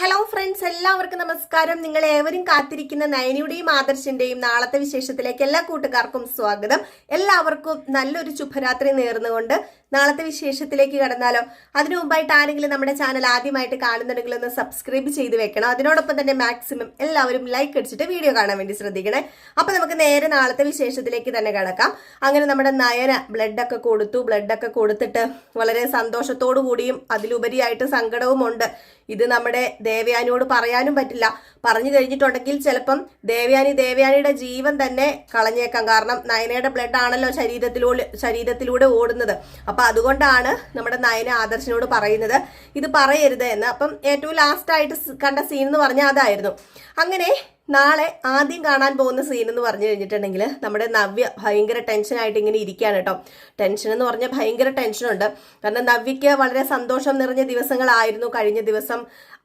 Hello friends എല്ലാവർക്കും നമസ്കാരം. നിങ്ങൾ ഏവരും കാത്തിരിക്കുന്ന നയനിയുടെയും ആദർശിന്റെയും നാളത്തെ വിശേഷത്തിലേക്ക് എല്ലാ കൂട്ടുകാർക്കും സ്വാഗതം. എല്ലാവർക്കും നല്ലൊരു ശുഭരാത്രി നേർന്നുകൊണ്ട് നാളത്തെ വിശേഷത്തിലേക്ക് കടന്നാലോ? അതിനു മുമ്പായിട്ട് ആരെങ്കിലും നമ്മുടെ ചാനൽ ആദ്യമായിട്ട് കാണുന്നുണ്ടെങ്കിൽ ഒന്ന് സബ്സ്ക്രൈബ് ചെയ്ത് വെക്കണം. അതിനോടൊപ്പം തന്നെ മാക്സിമം എല്ലാവരും ലൈക്ക് അടിച്ചിട്ട് വീഡിയോ കാണാൻ വേണ്ടി ശ്രദ്ധിക്കണേ. അപ്പൊ നമുക്ക് നേരെ നാളത്തെ വിശേഷത്തിലേക്ക് തന്നെ കിടക്കാം. അങ്ങനെ നമ്മുടെ നയന ബ്ലഡ് ഒക്കെ കൊടുത്തു. ബ്ലഡ് ഒക്കെ കൊടുത്തിട്ട് വളരെ സന്തോഷത്തോടു കൂടിയും അതിലുപരിയായിട്ട് സങ്കടവുമുണ്ട് ഇത് നമ്മുടെ ദേവയാനിയോട് പറയാനും പറ്റില്ല. പറഞ്ഞു കഴിഞ്ഞിട്ടുണ്ടെങ്കിൽ ചിലപ്പം ദേവയാനി ദേവയാനിയുടെ ജീവൻ തന്നെ കളഞ്ഞേക്കാം. കാരണം നയനയുടെ ബ്ലഡ് ആണല്ലോ ശരീരത്തിലൂടെ ശരീരത്തിലൂടെ ഓടുന്നത്. അപ്പൊ അതുകൊണ്ടാണ് നമ്മുടെ നയന ആദർശിനോട് പറയുന്നത്. ഇത് പറയരുത് എന്ന്. അപ്പം ഏറ്റവും ലാസ്റ്റ് ആയിട്ട് കണ്ട സീൻ എന്ന് പറഞ്ഞാൽ അതായിരുന്നു. അങ്ങനെ നാളെ ആദ്യം കാണാൻ പോകുന്ന സീൻ എന്ന് പറഞ്ഞു കഴിഞ്ഞിട്ടുണ്ടെങ്കിൽ നമ്മുടെ നവ്യ ഭയങ്കര ടെൻഷനായിട്ട് ഇങ്ങനെ ഇരിക്കുകയാണ് കേട്ടോ. ടെൻഷൻ എന്ന് പറഞ്ഞാൽ ഭയങ്കര ടെൻഷനുണ്ട് കാരണം നവ്യയ്ക്ക് വളരെ സന്തോഷം നിറഞ്ഞ ദിവസങ്ങളായിരുന്നു. കഴിഞ്ഞ ദിവസം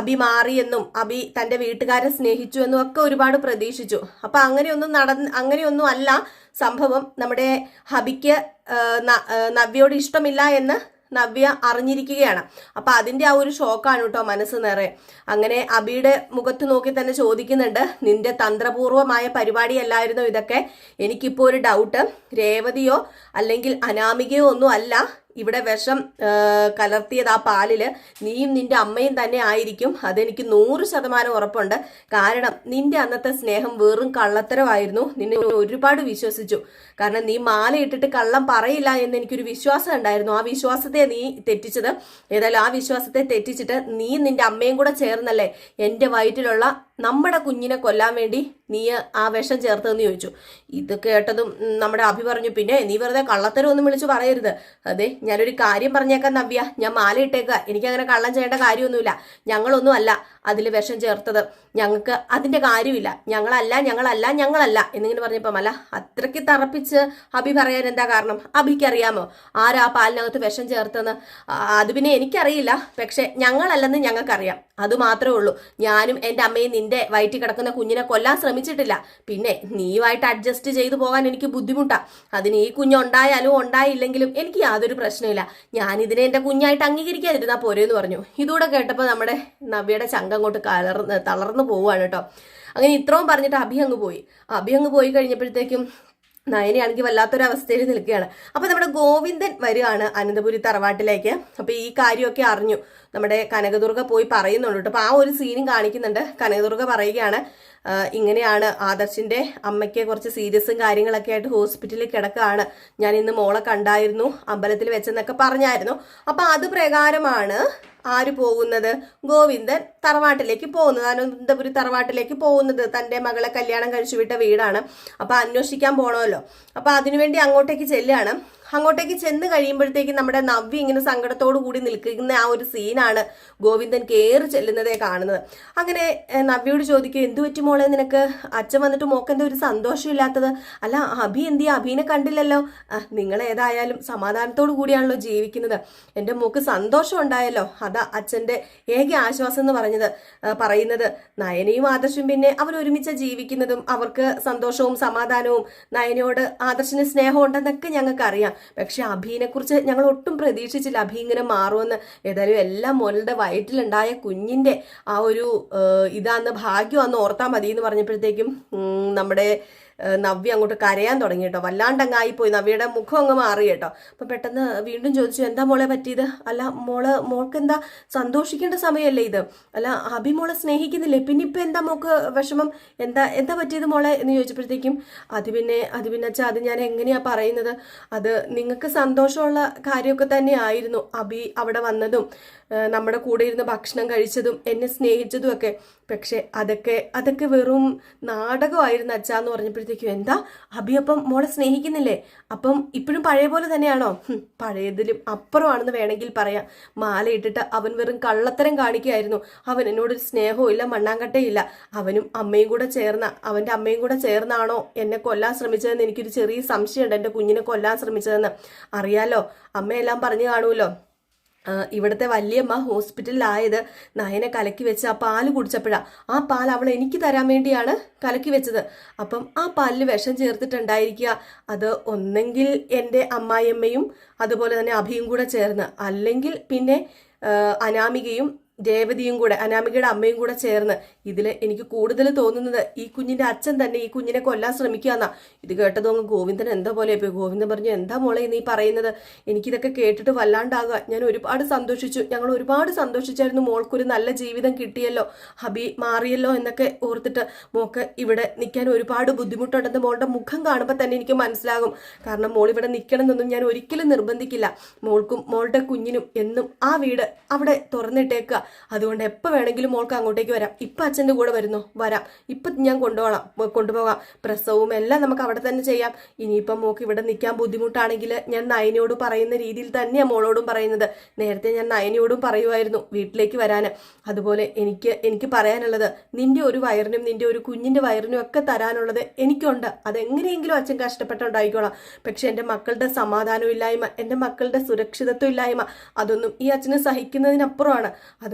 അഭി മാറിയെന്നും അഭി തന്റെ വീട്ടുകാരെ സ്നേഹിച്ചു എന്നും ഒക്കെ ഒരുപാട് പ്രതീക്ഷിച്ചു. അപ്പൊ അങ്ങനെയൊന്നും നടന്ന് അങ്ങനെയൊന്നും അല്ല സംഭവം. നമ്മുടെ ഹബിക്ക് നവ്യോട് ഇഷ്ടമില്ല എന്ന് നവ്യ അറിഞ്ഞിരിക്കുകയാണ്. അപ്പൊ അതിന്റെ ആ ഒരു ഷോക്കാണ് കേട്ടോ മനസ്സ് നിറയെ. അങ്ങനെ അബിയുടെ മുഖത്ത് നോക്കി തന്നെ ചോദിക്കുന്നുണ്ട് നിന്റെ തന്ത്രപൂർവമായ പരിപാടിയല്ലായിരുന്നോ ഇതൊക്കെ? എനിക്കിപ്പോ ഒരു ഡൗട്ട് രേവതിയോ അല്ലെങ്കിൽ അനാമികയോ ഒന്നും അല്ല. ഇവിടെ വിഷം കലർത്തിയത് ആ പാലിൽ. നീയും നിന്റെ അമ്മയും തന്നെ ആയിരിക്കും. അതെനിക്ക് നൂറ് ശതമാനം ഉറപ്പുണ്ട്. കാരണം നിന്റെ അന്നത്തെ സ്നേഹം വെറും കള്ളത്തരമായിരുന്നു. നിന്നെ ഒരുപാട് വിശ്വസിച്ചു. കാരണം നീ മാല ഇട്ടിട്ട് കള്ളം പറയില്ല എന്ന് എനിക്കൊരു വിശ്വാസം ഉണ്ടായിരുന്നു. ആ വിശ്വാസത്തെ നീ തെറ്റിച്ചത്. ഏതായാലും ആ വിശ്വാസത്തെ തെറ്റിച്ചിട്ട് നീ നിന്റെ അമ്മയും കൂടെ ചേർന്നല്ലേ എന്റെ വയറ്റിലുള്ള നമ്മുടെ കുഞ്ഞിനെ കൊല്ലാൻ വേണ്ടി നീ ആ വിഷം ചേർത്തതെന്ന് ചോദിച്ചു. ഇത് കേട്ടതും നമ്മുടെ അഭി പറഞ്ഞു പിന്നെ നീ വെറുതെ കള്ളത്തരം ഒന്നും വിളിച്ചു പറയരുത്. അതെ ഞാനൊരു കാര്യം പറഞ്ഞേക്കാം നവ്യ. ഞാൻ മാല ഇട്ടേക്കുക എനിക്കങ്ങനെ കള്ളം ചെയ്യേണ്ട കാര്യമൊന്നുമില്ല. ഞങ്ങളൊന്നും അല്ല അതിൽ വിഷം ചേർത്തത്. ഞങ്ങൾക്ക് അതിന്റെ കാര്യമില്ല. ഞങ്ങളല്ല ഞങ്ങളല്ല ഞങ്ങളല്ല എന്നിങ്ങനെ പറഞ്ഞപ്പോൾ അല്ല അത്രയ്ക്ക് തറപ്പിച്ച് അഭി പറയാൻ എന്താ കാരണം? അഭിക്ക് അറിയാമോ? ആരാ പാലിനകത്ത് വിഷം ചേർത്തെന്ന് അത് പിന്നെ എനിക്കറിയില്ല. പക്ഷെ ഞങ്ങളല്ലെന്ന് ഞങ്ങൾക്കറിയാം. അത് മാത്രമേ ഉള്ളൂ. ഞാനും എന്റെ അമ്മയും നിന്റെ വയറ്റിൽ കിടക്കുന്ന കുഞ്ഞിനെ കൊല്ലാൻ ശ്രമിച്ചിട്ടില്ല. പിന്നെ നീയുമായിട്ട് അഡ്ജസ്റ്റ് ചെയ്തു പോകാൻ എനിക്ക് ബുദ്ധിമുട്ടാ. അതിന് ഈ കുഞ്ഞുണ്ടായാലും ഉണ്ടായില്ലെങ്കിലും എനിക്ക് യാതൊരു പ്രശ്നമില്ല ഞാനിതിനെ എന്റെ കുഞ്ഞായിട്ട് അംഗീകരിക്കാതിരുന്നാ പോരെന്ന് പറഞ്ഞു. ഇതൂടെ കേട്ടപ്പോൾ നമ്മുടെ നവ്യയുടെ ചങ്കം കൊണ്ട് കലർന്ന് തളർന്നു പോവുകയാണ് കേട്ടോ. അങ്ങനെ ഇത്രയും പറഞ്ഞിട്ട് അഭി അങ്ങ് പോയി. അഭി അങ്ങ് പോയി കഴിഞ്ഞപ്പോഴത്തേക്കും നയനയാണെങ്കിൽ വല്ലാത്തൊരു അവസ്ഥയിൽ നിൽക്കുകയാണ്. അപ്പൊ നമ്മുടെ ഗോവിന്ദൻ വരികയാണ് അനന്തപുരി തറവാട്ടിലേക്ക്. അപ്പൊ ഈ കാര്യമൊക്കെ അറിഞ്ഞു. നമ്മുടെ കനകദുർഗ പോയി പറയുന്നുണ്ട് കേട്ടോ. അപ്പൊ ആ ഒരു സീനും കാണിക്കുന്നുണ്ട്. കനകദുർഗ പറയുകയാണ് ഇങ്ങനെയാണ് ആദർശിന്റെ അമ്മയ്ക്ക് കുറച്ച് സീരിയസും കാര്യങ്ങളൊക്കെ ആയിട്ട് ഹോസ്പിറ്റലിൽ കിടക്കുകയാണ്. ഞാൻ ഇന്ന് മോളെ കണ്ടായിരുന്നു അമ്പലത്തിൽ വെച്ചെന്നൊക്കെ പറഞ്ഞായിരുന്നു. അപ്പൊ അത് പ്രകാരമാണ് ആര് പോകുന്നത്? ഗോവിന്ദൻ തറവാട്ടിലേക്ക് പോകുന്നത്. അനന്തപുരി തറവാട്ടിലേക്ക് പോകുന്നത്. തന്റെ മകളെ കല്യാണം കഴിച്ചു വിട്ട വീടാണ്. അപ്പൊ അന്വേഷിക്കാൻ പോണമല്ലോ. അപ്പൊ അതിനുവേണ്ടി അങ്ങോട്ടേക്ക് ചെല്ലുകയാണ്. അങ്ങോട്ടേക്ക് ചെന്ന് കഴിയുമ്പോഴത്തേക്ക് നമ്മുടെ നവ്യ ഇങ്ങനെ സങ്കടത്തോടു കൂടി നിൽക്കുന്ന ആ ഒരു സീനാണ് ഗോവിന്ദൻ കയറി ചെല്ലുന്നതേ കാണുന്നത്. അങ്ങനെ നവ്യോട് ചോദിക്കും എന്തു പറ്റി മോളെ നിനക്ക്? അച്ഛൻ വന്നിട്ട് മോക്കന്റെ ഒരു സന്തോഷമില്ലാത്തത്? അല്ല അഭി എന്തിയ? അഭിനെ കണ്ടില്ലല്ലോ. നിങ്ങൾ ഏതായാലും സമാധാനത്തോടു കൂടിയാണല്ലോ ജീവിക്കുന്നത്. എന്റെ മോക്ക് സന്തോഷം ഉണ്ടായല്ലോ. അതാ അച്ഛന്റെ ഏക ആശ്വാസം എന്ന് പറഞ്ഞത് പറയുന്നത്. നയനയും ആദർശും പിന്നെ അവർ ഒരുമിച്ച് ജീവിക്കുന്നതും അവർക്ക് സന്തോഷവും സമാധാനവും നയനയോട് ആദർശിന് സ്നേഹം ഉണ്ടെന്നൊക്കെ ഞങ്ങൾക്ക് അറിയാം പക്ഷെ അഭീനെ കുറിച്ച് ഞങ്ങൾ ഒട്ടും പ്രതീക്ഷിച്ചില്ല. അഭി ഇങ്ങനെ മാറുമെന്ന്. ഏതായാലും എല്ലാം മോളുടെ വയറ്റിലുണ്ടായ കുഞ്ഞിന്റെ ആ ഒരു ഇതാന്ന് ഭാഗ്യമാന്ന് ഓർത്താൽ മതി എന്ന് പറഞ്ഞപ്പോഴത്തേക്കും നമ്മുടെ നവ്യ അങ്ങോട്ട് കരയാൻ തുടങ്ങി കേട്ടോ. വല്ലാണ്ടങ്ങായി പോയി നവ്യയുടെ മുഖം അങ്ങ് മാറി കേട്ടോ. അപ്പൊ പെട്ടെന്ന് വീണ്ടും ചോദിച്ചു എന്താ മോളെ പറ്റിയത്? അല്ല മോൾ മോൾക്ക് എന്താ സന്തോഷിക്കേണ്ട സമയമല്ലേ ഇത്? അല്ല അഭി മോളെ സ്നേഹിക്കുന്നില്ലേ? പിന്നെ ഇപ്പൊ എന്താ മോക്ക് വിഷമം? എന്താ എന്താ പറ്റിയത് മോളെ? എന്ന് ചോദിച്ചപ്പോഴത്തേക്കും അത് പിന്നെ അത് പിന്നെ അച്ഛാ അത് ഞാൻ എങ്ങനെയാ പറയുന്നത്? അത് നിങ്ങൾക്ക് സന്തോഷമുള്ള കാര്യമൊക്കെ തന്നെ ആയിരുന്നു അഭി അവിടെ വന്നതും നമ്മുടെ കൂടെ ഇരുന്ന് ഭക്ഷണം കഴിച്ചതും എന്നെ സ്നേഹിച്ചതും ഒക്കെ. പക്ഷെ അതൊക്കെ അതൊക്കെ വെറും നാടകമായിരുന്നു അച്ഛ എന്ന് പറഞ്ഞപ്പോഴത്തേക്കും. എന്താ? അഭി അപ്പം മോളെ സ്നേഹിക്കുന്നില്ലേ? അപ്പം ഇപ്പോഴും പഴയ പോലെ തന്നെയാണോ? പഴയതിലും അപ്പുറമാണെന്ന് വേണമെങ്കിൽ പറയാം. മാലയിട്ടിട്ട് അവൻ വെറും കള്ളത്തരം കാണിക്കുകയായിരുന്നു. അവൻ എന്നോടൊരു സ്നേഹവും ഇല്ല മണ്ണാങ്കട്ടയില്ല അവനും അമ്മയും കൂടെ ചേർന്ന അവന്റെ അമ്മയും കൂടെ ചേർന്നാണോ എന്നെ കൊല്ലാൻ ശ്രമിച്ചതെന്ന് എനിക്കൊരു ചെറിയ സംശയമുണ്ട്. എന്റെ കുഞ്ഞിനെ കൊല്ലാൻ ശ്രമിച്ചതെന്ന്. അറിയാലോ? അമ്മയെല്ലാം പറഞ്ഞു കാണുമല്ലോ. ഇവിടുത്തെ വല്യമ്മ ഹോസ്പിറ്റലിലായത് നയനെ കലക്കി വെച്ച് ആ പാൽ കുടിച്ചപ്പോഴാണ് ആ പാൽ അവൾ എനിക്ക് തരാൻ വേണ്ടിയാണ് കലക്കി വെച്ചത്. അപ്പം ആ പാലിൽ വിഷം ചേർത്തിട്ടുണ്ടായിരിക്കുക. അത് ഒന്നെങ്കിൽ എന്റെ അമ്മായിയമ്മയും അതുപോലെ തന്നെ അഭിയും കൂടെ ചേർന്ന്. അല്ലെങ്കിൽ പിന്നെ അനാമികയും രേവതിയും കൂടെ അനാമികയുടെ അമ്മയും കൂടെ ചേർന്ന് ഇതിൽ എനിക്ക് കൂടുതൽ തോന്നുന്നത് ഈ കുഞ്ഞിന്റെ അച്ഛൻ തന്നെ ഈ കുഞ്ഞിനെ കൊല്ലാൻ ശ്രമിക്കാന്നാ ഇത് കേട്ടത് അങ്ങ് ഗോവിന്ദൻ എന്താ പോലെ പോയി ഗോവിന്ദൻ പറഞ്ഞു എന്താ മോളെ നീ പറയുന്നത്? എനിക്കിതൊക്കെ കേട്ടിട്ട് വല്ലാണ്ടാകുക ഞാൻ ഒരുപാട് സന്തോഷിച്ചു. ഞങ്ങൾ ഒരുപാട് സന്തോഷിച്ചായിരുന്നു മോൾക്കൊരു നല്ല ജീവിതം കിട്ടിയല്ലോ. ഹബി മാറിയല്ലോ എന്നൊക്കെ ഓർത്തിട്ട് മോക്ക് ഇവിടെ നിൽക്കാൻ ഒരുപാട് ബുദ്ധിമുട്ടുണ്ടെന്ന് മോളുടെ മുഖം കാണുമ്പോൾ തന്നെ എനിക്ക് മനസ്സിലാകും. കാരണം മോൾ ഇവിടെ നിൽക്കണമെന്നൊന്നും ഞാൻ ഒരിക്കലും നിർബന്ധിക്കില്ല. മോൾക്കും മോളുടെ കുഞ്ഞിനും എന്നും ആ വീട് അവിടെ തുറന്നിട്ടേക്കുക. അതുകൊണ്ട് എപ്പോൾ വേണമെങ്കിലും മോൾക്ക് അങ്ങോട്ടേക്ക് വരാം. ഇപ്പം അച്ഛന്റെ കൂടെ വരുന്നോ. വരാം. ഇപ്പം ഞാൻ കൊണ്ടുപോകാം കൊണ്ടുപോകാം. പ്രസവവും എല്ലാം നമുക്ക് അവിടെ തന്നെ ചെയ്യാം. ഇനിയിപ്പം മോൾക്ക് ഇവിടെ നിൽക്കാൻ ബുദ്ധിമുട്ടാണെങ്കിൽ ഞാൻ നയനയോട് പറയുന്ന രീതിയിൽ തന്നെയാണ് മോളോടും പറയുന്നത്. നേരത്തെ ഞാൻ നയനയോടും പറയുമായിരുന്നു വീട്ടിലേക്ക് വരാൻ അതുപോലെ എനിക്ക് എനിക്ക് പറയാനുള്ളത് നിന്റെ ഒരു വയറിനും നിന്റെ ഒരു കുഞ്ഞിന്റെ വയറിനും ഒക്കെ തരാനുള്ളത് എനിക്കുണ്ട്. അതെങ്ങനെയെങ്കിലും അച്ഛൻ കഷ്ടപ്പെട്ടുണ്ടായിക്കോളാം. പക്ഷെ എന്റെ മക്കളുടെ സമാധാനമില്ലായ്മ എന്റെ മക്കളുടെ സുരക്ഷിതത്വം ഇല്ലായ്മ അതൊന്നും ഈ അച്ഛന് സഹിക്കുന്നതിനപ്പുറമാണ്.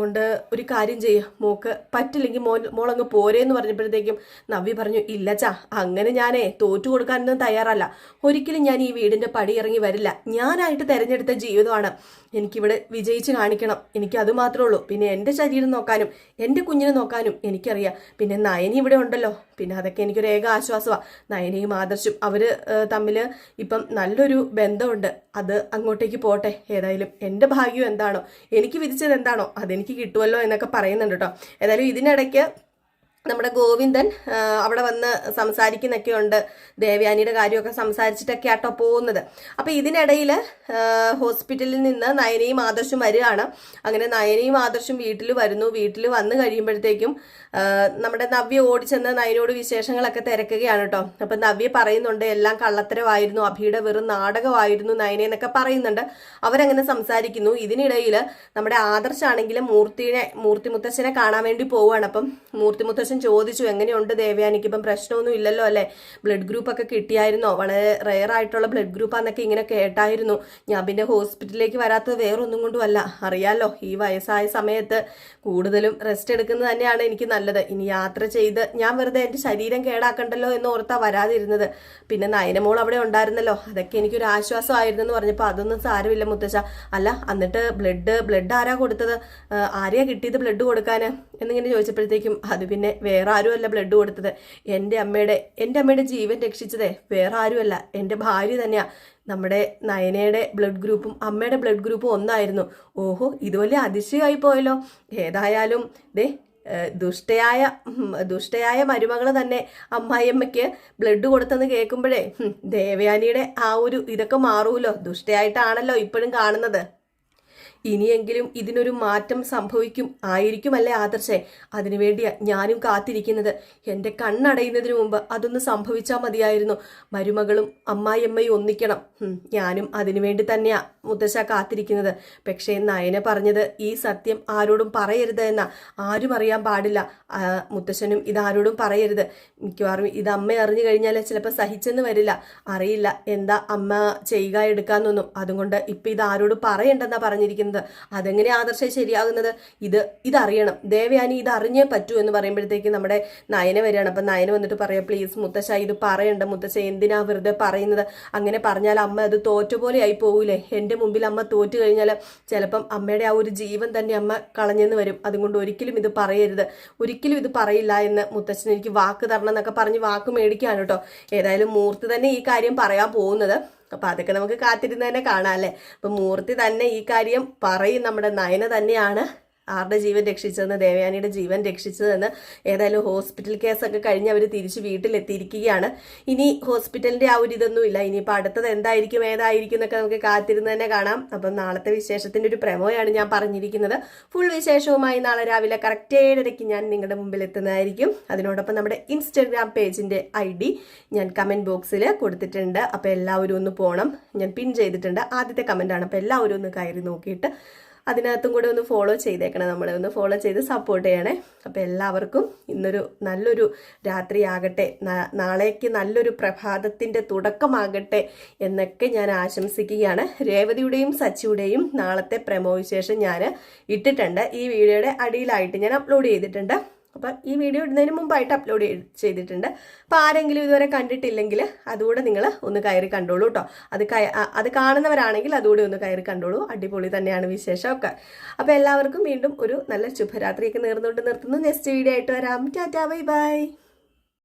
അതുകൊണ്ട് ഒരു കാര്യം ചെയ്യുക മോക്ക് പറ്റില്ലെങ്കിൽ മോൻ മോളങ്ങ് പോരേന്ന് പറഞ്ഞപ്പോഴത്തേക്കും നവ്യ പറഞ്ഞു ഇല്ല ചാ അങ്ങനെ ഞാനേ തോറ്റു കൊടുക്കാനൊന്നും തയ്യാറല്ല. ഒരിക്കലും ഞാൻ ഈ വീടിന്റെ പടി ഇറങ്ങി വരില്ല. ഞാനായിട്ട് തിരഞ്ഞെടുത്ത ജീവിതമാണ്. എനിക്കിവിടെ വിജയിച്ച് കാണിക്കണം. എനിക്ക് അത് മാത്രമേ ഉള്ളൂ. പിന്നെ എന്റെ ശരീരം നോക്കാനും എന്റെ കുഞ്ഞിനെ നോക്കാനും എനിക്കറിയാം. പിന്നെ നയനി ഇവിടെ ഉണ്ടല്ലോ. പിന്നെ അതൊക്കെ എനിക്കൊരു ഏക ആശ്വാസമാണ് നയനയും ആദർശും അവർ തമ്മിൽ ഇപ്പം നല്ലൊരു ബന്ധമുണ്ട്. അത് അങ്ങോട്ടേക്ക് പോട്ടെ. ഏതായാലും എന്റെ ഭാഗ്യം എന്താണോ എനിക്ക് വിധിച്ചത് എന്താണോ അതെനിക്ക് കിട്ടുമല്ലോ എന്നൊക്കെ പറയുന്നുണ്ട് കേട്ടോ. ഏതായാലും ഇതിനിടയ്ക്ക് നമ്മുടെ ഗോവിന്ദൻ അവിടെ വന്ന് സംസാരിക്കുന്നൊക്കെ ഉണ്ട് ദേവയാനിയുടെ കാര്യമൊക്കെ സംസാരിച്ചിട്ടൊക്കെ ആട്ടോ പോകുന്നത്. അപ്പം ഇതിനിടയിൽ ഹോസ്പിറ്റലിൽ നിന്ന് നയനയും ആദർശും വരികയാണ്. അങ്ങനെ നയനയും ആദർശും വീട്ടിൽ വരുന്നു. വീട്ടിൽ വന്നു കഴിയുമ്പോഴത്തേക്കും നമ്മുടെ നവ്യ ഓടിച്ചെന്ന് നയനോട് വിശേഷങ്ങളൊക്കെ തിരക്കുകയാണ് കേട്ടോ. അപ്പം നവ്യ പറയുന്നുണ്ട് എല്ലാം കള്ളത്തരമായിരുന്നു. അഭിയുടെ വെറും നാടകമായിരുന്നു നയനെ എന്നൊക്കെ പറയുന്നുണ്ട്. അവരങ്ങനെ സംസാരിക്കുന്നു. ഇതിനിടയിൽ നമ്മുടെ ആദർശാണെങ്കിലും മൂർത്തിനെ മൂർത്തി മുത്തശ്ശനെ കാണാൻ വേണ്ടി പോവുകയാണ്. അപ്പം മൂർത്തി മുത്തച്ഛൻ ചോദിച്ചു എങ്ങനെയുണ്ട് ദേവയാനിക്ക് ഇപ്പം പ്രശ്നമൊന്നും ഇല്ലല്ലോ അല്ലേ? ബ്ലഡ് ഗ്രൂപ്പ് ഒക്കെ കിട്ടിയായിരുന്നോ? വളരെ റെയർ ആയിട്ടുള്ള ബ്ലഡ് ഗ്രൂപ്പാന്നൊക്കെ ഇങ്ങനെ കേട്ടായിരുന്നു. ഞാൻ പിന്നെ ഹോസ്പിറ്റലിലേക്ക് വരാത്തത് വേറൊന്നും കൊണ്ടുമല്ല അറിയാലോ ഈ വയസ്സായ സമയത്ത് കൂടുതലും റെസ്റ്റ് എടുക്കുന്നത് തന്നെയാണ് എനിക്ക് നല്ലത്. ഇനി യാത്ര ചെയ്ത് ഞാൻ വെറുതെ എന്റെ ശരീരം കേടാക്കണ്ടല്ലോ എന്ന് ഓർത്താ വരാതിരുന്നത്. പിന്നെ നയനമോൾ അവിടെ ഉണ്ടായിരുന്നല്ലോ. അതൊക്കെ എനിക്കൊരു ആശ്വാസമായിരുന്നു എന്ന് പറഞ്ഞപ്പോൾ അതൊന്നും സാരമില്ല മുത്തശ്ശ അല്ല എന്നിട്ട് ബ്ലഡ് ബ്ലഡ് ആരാ കൊടുത്തത്? ആരെയാ കിട്ടിയത് ബ്ലഡ് കൊടുക്കാൻ എന്നിങ്ങനെ ചോദിച്ചപ്പോഴത്തേക്കും അത് പിന്നെ വേറെ ആരുമല്ല ബ്ലഡ് കൊടുത്തത്. എന്റെ അമ്മയുടെ എന്റെ അമ്മയുടെ ജീവൻ രക്ഷിച്ചതേ വേറെ ആരുമല്ല. എന്റെ ഭാര്യ തന്നെയാണ് നമ്മുടെ നയനയുടെ ബ്ലഡ് ഗ്രൂപ്പും അമ്മയുടെ ബ്ലഡ് ഗ്രൂപ്പും ഒന്നായിരുന്നു. ഓഹോ ഇത് വലിയ അതിശയമായി പോയല്ലോ. ഏതായാലും ദേ ദുഷ്ടയായ ദുഷ്ടയായ മരുമകൾ തന്നെ അമ്മായിയമ്മയ്ക്ക് ബ്ലഡ് കൊടുത്തെന്ന് കേൾക്കുമ്പോഴേ ദേവയാനിയുടെ ആ ഒരു ഇതൊക്കെ മാറൂലോ? ദുഷ്ടയായിട്ടാണല്ലോ ഇപ്പോഴും കാണുന്നത്. ഇനിയെങ്കിലും ഇതിനൊരു മാറ്റം സംഭവിക്കും ആയിരിക്കുമല്ലേ ആദർശേ? അതിനുവേണ്ടിയാ ഞാനും കാത്തിരിക്കുന്നത്. എന്റെ കണ്ണടയുന്നതിന് മുമ്പ് അതൊന്ന് സംഭവിച്ചാൽ മതിയായിരുന്നു. മരുമകളും അമ്മായിയമ്മയും ഒന്നിക്കണം. ഞാനും അതിനുവേണ്ടി തന്നെയാ മുത്തശ്ശ കാത്തിരിക്കുന്നത്. പക്ഷേ നയന പറഞ്ഞത് ഈ സത്യം ആരോടും പറയരുത് എന്നാ. ആരും അറിയാൻ പാടില്ല. മുത്തശ്ശനും ഇതാരോടും പറയരുത്. മിക്കവാറും ഇത് അമ്മ അറിഞ്ഞു കഴിഞ്ഞാൽ ചിലപ്പോൾ സഹിച്ചെന്ന് വരില്ല. അറിയില്ല. എന്താ അമ്മ ചെയ്യുക എടുക്കാന്നൊന്നും. അതുകൊണ്ട് ഇപ്പം ഇത് ആരോടും പറയണ്ടെന്നാ പറഞ്ഞിരിക്കുന്നത്. അതെങ്ങനെ ആദർശം ശരിയാകുന്നത്? ഇത് ഇതറിയണം. ദേവയാനി ഇത് അറിഞ്ഞേ പറ്റൂ എന്ന് പറയുമ്പോഴത്തേക്ക് നമ്മുടെ നയന വരികയാണ്. അപ്പം നയന വന്നിട്ട് പറയാം പ്ലീസ് മുത്തശ്ശ ഇത് പറയണ്ട. മുത്തശ്ശ എന്തിനാ വെറുതെ പറയുന്നത്? അങ്ങനെ പറഞ്ഞാൽ അമ്മ അത് തോറ്റ പോലെ ആയി പോകൂലേ? എന്റെ മുമ്പിൽ അമ്മ തോറ്റു കഴിഞ്ഞാൽ ചിലപ്പം അമ്മയുടെ ആ ഒരു ജീവൻ തന്നെ അമ്മ കളഞ്ഞെന്ന് വരും. അതുകൊണ്ട് ഒരിക്കലും ഇത് പറയരുത്. ഒരിക്കലും ഇത് പറയില്ല എന്ന് മുത്തച്ഛൻ എനിക്ക് വാക്ക് തരണം എന്നൊക്കെ പറഞ്ഞ് വാക്ക് മേടിക്കുകയാണ് കേട്ടോ. ഏതായാലും മൂർത്തി തന്നെ ഈ കാര്യം പറയാൻ പോകുന്നത്. അപ്പൊ അതൊക്കെ നമുക്ക് കാത്തിരുന്ന് തന്നെ കാണാം അല്ലേ? അപ്പൊ മൂർത്തി തന്നെ ഈ കാര്യം പറയും. നമ്മുടെ നയന തന്നെയാണ്. ആരുടെ ജീവൻ രക്ഷിച്ചതെന്ന് ദേവയാനിയുടെ ജീവൻ രക്ഷിച്ചതെന്ന് ഏതായാലും ഹോസ്പിറ്റൽ കേസൊക്കെ കഴിഞ്ഞ് അവർ തിരിച്ച് വീട്ടിലെത്തിയിരിക്കുകയാണ്. ഇനി ഹോസ്പിറ്റലിന്റെ ആ ഒരു ഇതൊന്നും ഇല്ല. ഇനിയിപ്പോൾ അടുത്തത് എന്തായിരിക്കും ഏതായിരിക്കും എന്നൊക്കെ നമുക്ക് കാത്തിരുന്ന് തന്നെ കാണാം. അപ്പം നാളത്തെ വിശേഷത്തിന്റെ ഒരു പ്രമോയാണ് ഞാൻ പറഞ്ഞിരിക്കുന്നത്. ഫുൾ വിശേഷവുമായി നാളെ രാവിലെ കറക്റ്റ് ഏഴരയ്ക്ക് ഞാൻ നിങ്ങളുടെ മുമ്പിൽ എത്തുന്നതായിരിക്കും. അതിനോടൊപ്പം നമ്മുടെ ഇൻസ്റ്റഗ്രാം പേജിന്റെ ഐ ഡി ഞാൻ കമന്റ് ബോക്സിൽ കൊടുത്തിട്ടുണ്ട്. അപ്പോൾ എല്ലാവരും ഒന്ന് പോകണം ഞാൻ പിൻ ചെയ്തിട്ടുണ്ട്. ആദ്യത്തെ കമന്റാണ് അപ്പോൾ എല്ലാവരും ഒന്ന് കയറി നോക്കിയിട്ട് അതിനകത്തും കൂടെ ഒന്ന് ഫോളോ ചെയ്തേക്കണം നമ്മളെ. ഒന്ന് ഫോളോ ചെയ്ത് സപ്പോർട്ട് ചെയ്യണേ. അപ്പോൾ എല്ലാവർക്കും ഇന്നൊരു നല്ലൊരു രാത്രിയാകട്ടെ. നാളേക്ക് നല്ലൊരു പ്രഭാതത്തിന്റെ തുടക്കമാകട്ടെ എന്നൊക്കെ ഞാൻ ആശംസിക്കുകയാണ്. രേവതിയുടെയും സച്ചിയുടെയും നാളത്തെ പ്രമോ വിശേഷം ഞാൻ ഇട്ടിട്ടുണ്ട്. ഈ വീഡിയോയുടെ അടിയിലായിട്ട് ഞാൻ അപ്ലോഡ് ചെയ്തിട്ടുണ്ട്. അപ്പം ഈ വീഡിയോ ഇടുന്നതിന് മുമ്പായിട്ട് അപ്ലോഡ് ചെയ്തിട്ടുണ്ട്. അപ്പം ആരെങ്കിലും ഇതുവരെ കണ്ടിട്ടില്ലെങ്കിൽ അതുകൂടെ നിങ്ങൾ ഒന്ന് കയറി കണ്ടോളൂ കേട്ടോ അത് അത് കാണുന്നവരാണെങ്കിൽ അതുകൂടി ഒന്ന് കയറി കണ്ടോളൂ. അടിപൊളി തന്നെയാണ് വിശേഷമൊക്കെ. അപ്പോൾ എല്ലാവർക്കും വീണ്ടും ഒരു നല്ല ശുഭരാത്രിയൊക്കെ നേർന്നുകൊണ്ട് നിർത്തുന്നു. നെക്സ്റ്റ് വീഡിയോ ആയിട്ട് വരാം. Tata bye bye.